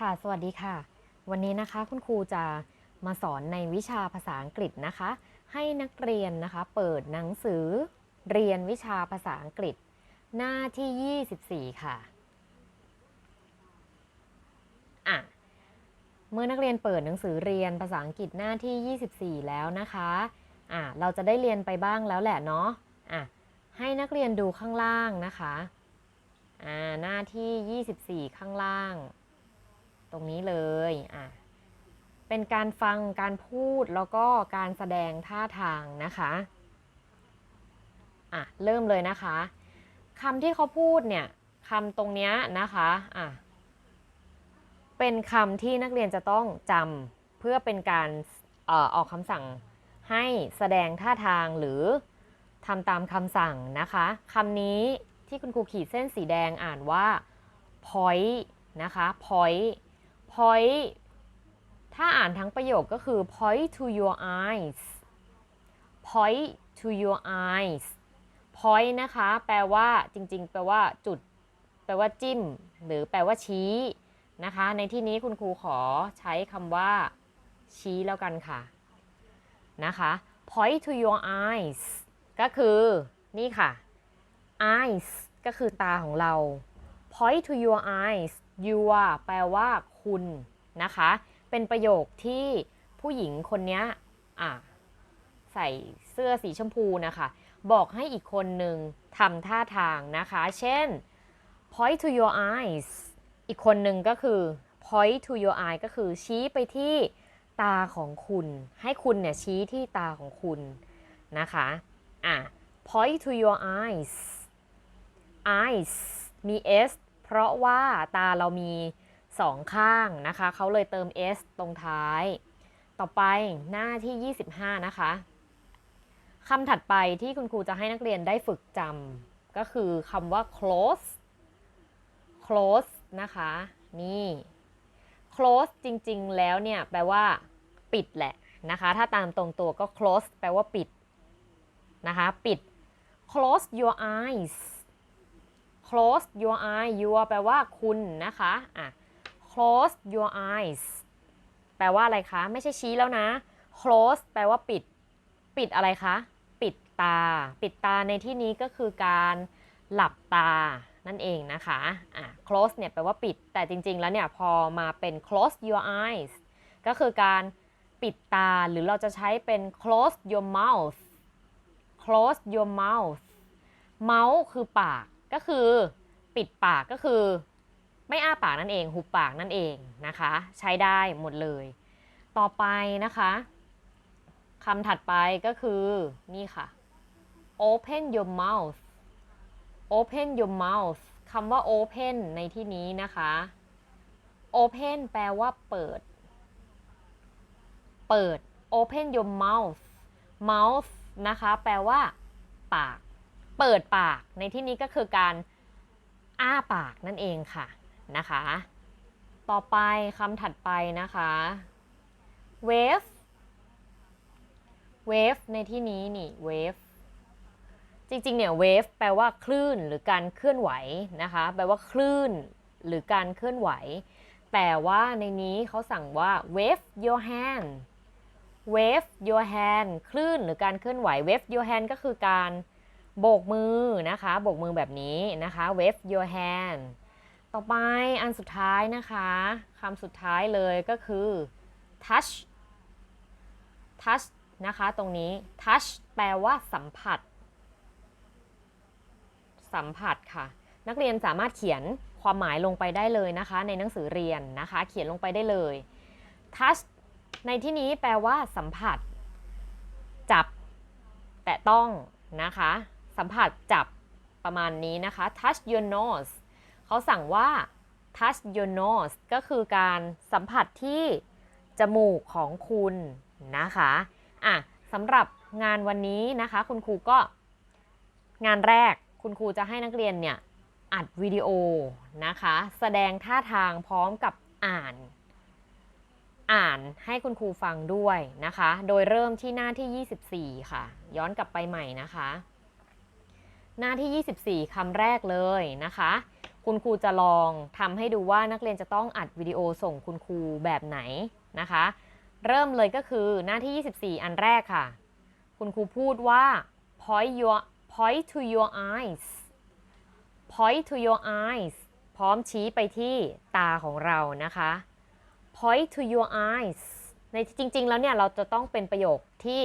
ค่ะ สวัสดีค่ะ วันนี้นะคะคุณครูจะมาสอนในวิชาภาษาอังกฤษนะคะ ให้นักเรียนนะคะ เปิดหนังสือเรียนวิชาภาษาอังกฤษ หน้าที่ 24 ค่ะอะ เมื่อนักเรียนเปิดหนังสือเรียนภาษาอังกฤษหน้าที่ 24 แล้วนะคะอะเราจะได้เรียนไปบ้างแล้วแหละเนาะอะให้นักเรียนดูข้างล่างนะคะอ่าหน้าที่ 24 ข้างล่าง ตรงนี้เลยอะเป็นการฟังการพูดแล้วก็การแสดงท่าทางนะคะอะเริ่มเลยนะคะคำที่เขาพูดเนี่ยคำตรงนี้นะคะอะเป็นคำที่นักเรียนจะต้องจำเพื่อเป็นการเอ่อออกคำสั่งให้แสดงท่าทางหรือทำตามคำสั่งนะคะคำนี้ที่คุณครูขีดเส้นสีแดงอ่านว่า point นะคะ point point ถ้าอ่านทั้งประโยคก็คือ point to your eyes point to your eyes point นะคะ แปลว่าจริง ๆ แปลว่าจุด แปลว่าจิ้ม หรือแปลว่าชี้นะคะ ในที่นี้คุณครูขอใช้คำว่า ชี้แล้วกันค่ะ นะคะ point to your eyes ก็คือนี่ค่ะ eyes ก็คือตาของเรา point to your eyes your แปลว่าคุณนะคะ เป็นประโยคที่ผู้หญิงคนนี้อะใส่เสื้อสีชมพูนะคะ บอกให้อีกคนหนึ่งทำท่าทางนะคะ เช่น point to your eyes อีกคนหนึ่งก็คือ point to your eye ก็คือชี้ไปที่ตาของคุณ ให้คุณเนี่ยชี้ที่ตาของคุณนะคะอะ point to your eyes eyes มี s เพราะว่าตาเรามีสองข้างนะคะเขาเลยเติม s ตรงท้าย ต่อไปหน้าที่ 25 นะคะคำถัดไปที่คุณครูจะให้นักเรียนได้ฝึกจำก็คือคำว่า close close นะคะ นี่ close จริง ๆ แล้วเนี่ยแปลว่า ปิดแหละนะคะ ถ้าตามตรงตัวก็ close แปลว่าปิดนะคะ ปิด close your eyes close your eye your แปลว่าคุณนะคะอะ close your eyes แปลว่าอะไรคะ ไม่ใช่ชี้แล้วนะ close แปลว่าปิด ปิดอะไรคะ ปิดตา ปิดตาในที่นี้ก็คือการหลับตานั่นเองนะคะอะ close เนี่ยแปลว่าปิด แต่จริง ๆ แล้วเนี่ยพอมาเป็น close your eyes ก็คือการปิดตาหรือเราจะใช้เป็น close your mouth close your mouth mouth คือปาก ก็คือปิดปากก็คือ ไม่อ้าปากนั่นเอง หุบปากนั่นเองนะคะ ใช้ได้หมดเลย ต่อไปนะคะคำถัดไปก็คือนี่ค่ะ open your mouth open your mouth คำว่า open ในที่นี้นะคะ open แปลว่าเปิด เปิด open your mouth mouth นะคะ แปลว่า ปาก เปิดปาก ในที่นี้ก็คือการอ้าปากนั่นเองค่ะนะคะ ต่อไปคำถัดไปนะคะ wave wave ในที่นี้นี่ wave จริงๆเนี่ย wave แปลว่าคลื่นหรือการเคลื่อนไหวนะคะ แปลว่าคลื่นหรือการเคลื่อนไหว แต่ว่าในนี้เขาสั่งว่า wave your hand wave your hand คลื่นหรือการเคลื่อนไหว wave your hand ก็คือการ โบกมือนะคะ โบกมือแบบนี้นะคะ wave your hand ต่อไปอันสุดท้ายนะคะคำสุดท้ายเลยก็คือ touch touch นะคะ ตรงนี้ touch แปลว่าสัมผัส สัมผัสค่ะ นักเรียนสามารถเขียนความหมายลงไปได้เลยนะคะ ในหนังสือเรียนนะคะ เขียนลงไปได้เลย touch ในที่นี้แปลว่าสัมผัส จับ แตะต้องนะคะ สัมผัสจับประมาณนี้นะคะ touch your nose เขาสั่งว่า touch your nose ก็คือการสัมผัสที่จมูกของคุณนะคะอะสำหรับงานวันนี้นะคะ คุณครูก็ งานแรกคุณครูจะให้นักเรียนเนี่ยอัดวิดีโอนะคะ แสดงท่าทางพร้อมกับอ่าน อ่านให้คุณครูฟังด้วยนะคะ โดยเริ่มที่หน้าที่ 24 ค่ะ ย้อนกลับไปใหม่นะคะ หน้าที่ 24คำแรกเลยนะคะ คุณครูจะลองทำให้ดูว่านักเรียนจะต้องอัดวิดีโอส่งคุณครูแบบไหนนะคะ เริ่มเลยก็คือหน้าที่ 24 อันแรกค่ะ คุณครูพูดว่า point your point to your eyes point to your eyes พร้อมชี้ไปที่ตาของเรานะคะ point to your eyes ในจริง ๆ แล้วเนี่ยเราจะต้องเป็นประโยคที่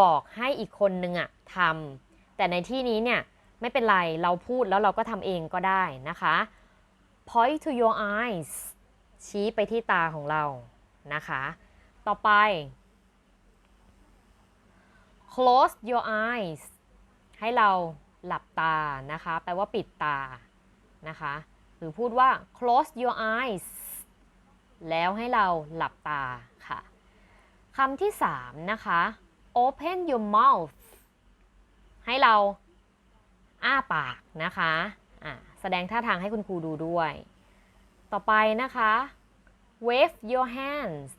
บอกให้อีกคนนึงอะทำแต่ในที่นี้เนี่ย ไม่เป็นไร เราพูดแล้วเราก็ทำเองก็ได้นะคะ point to your eyes ชี้ไปที่ตาของเรานะคะ ต่อไป close your eyes ให้เราหลับตานะคะ แปลว่าปิดตานะคะ หรือพูดว่า close your eyes แล้วให้เราหลับตาค่ะคำที่ 3 นะคะ open your mouth ให้เรา อ้าปากนะคะะแสดงท่าทางให้คุณครูดูด้วย ต่อไปนะคะ wave your hands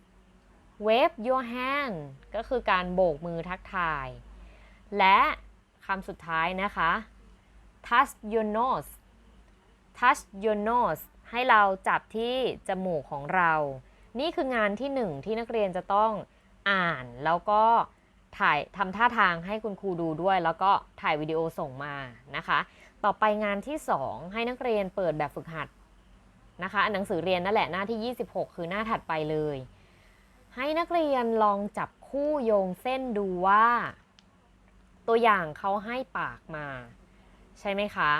wave your hand ก็คือการโบกมือทักทาย และคำสุดท้ายนะคะ touch your nose touch your nose ให้เราจับที่จมูกของเรา นี่คืองานที่หนึ่งที่นักเรียนจะต้องอ่านแล้วก็ ถ่ายทำท่าทางให้คุณครูดูด้วย แล้วก็ถ่ายวิดีโอส่งมานะคะ ต่อไปงานที่ 2 ให้นักเรียนเปิดแบบฝึกหัดนะคะหนังสือเรียนนั่นแหละหน้าที่ 26 คือหน้าถัดไปเลย ให้นักเรียนลองจับคู่โยงเส้นดูว่า ตัวอย่างเขาให้ปากมา ใช่ไหมคะ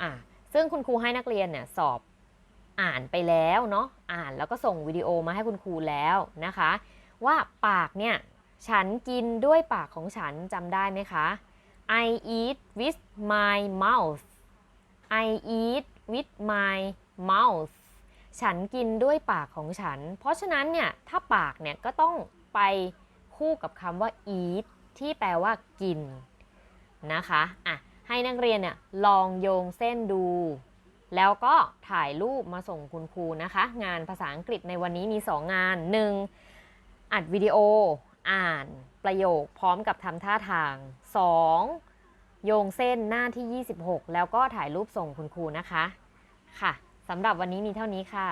อะซึ่งคุณครูให้นักเรียนเนี่ยสอบอ่านไปแล้วเนาะอ่านแล้วก็ส่งวิดีโอมาให้คุณครูแล้วนะคะ ว่าปากเนี่ย ฉันกินด้วยปากของฉันจำได้ไหมคะ I eat with my mouth I eat with my mouth ฉันกินด้วยปากของฉัน เพราะฉะนั้นเนี่ย ถ้าปากเนี่ยก็ต้องไปคู่กับคำว่า eat ที่แปลว่ากินนะคะอะให้นักเรียนเนี่ยลองโยงเส้นดู แล้วก็ถ่ายรูปมาส่งคุณครูนะคะ งานภาษาอังกฤษในวันนี้มี 2 งาน 1. อัดวิดีโอ อ่านประโยคพร้อมกับทำท่าทาง 2. โยงเส้นหน้าที่ 26 แล้วก็ถ่ายรูปส่งคุณครูนะคะ ค่ะสำหรับวันนี้มีเท่านี้ค่ะ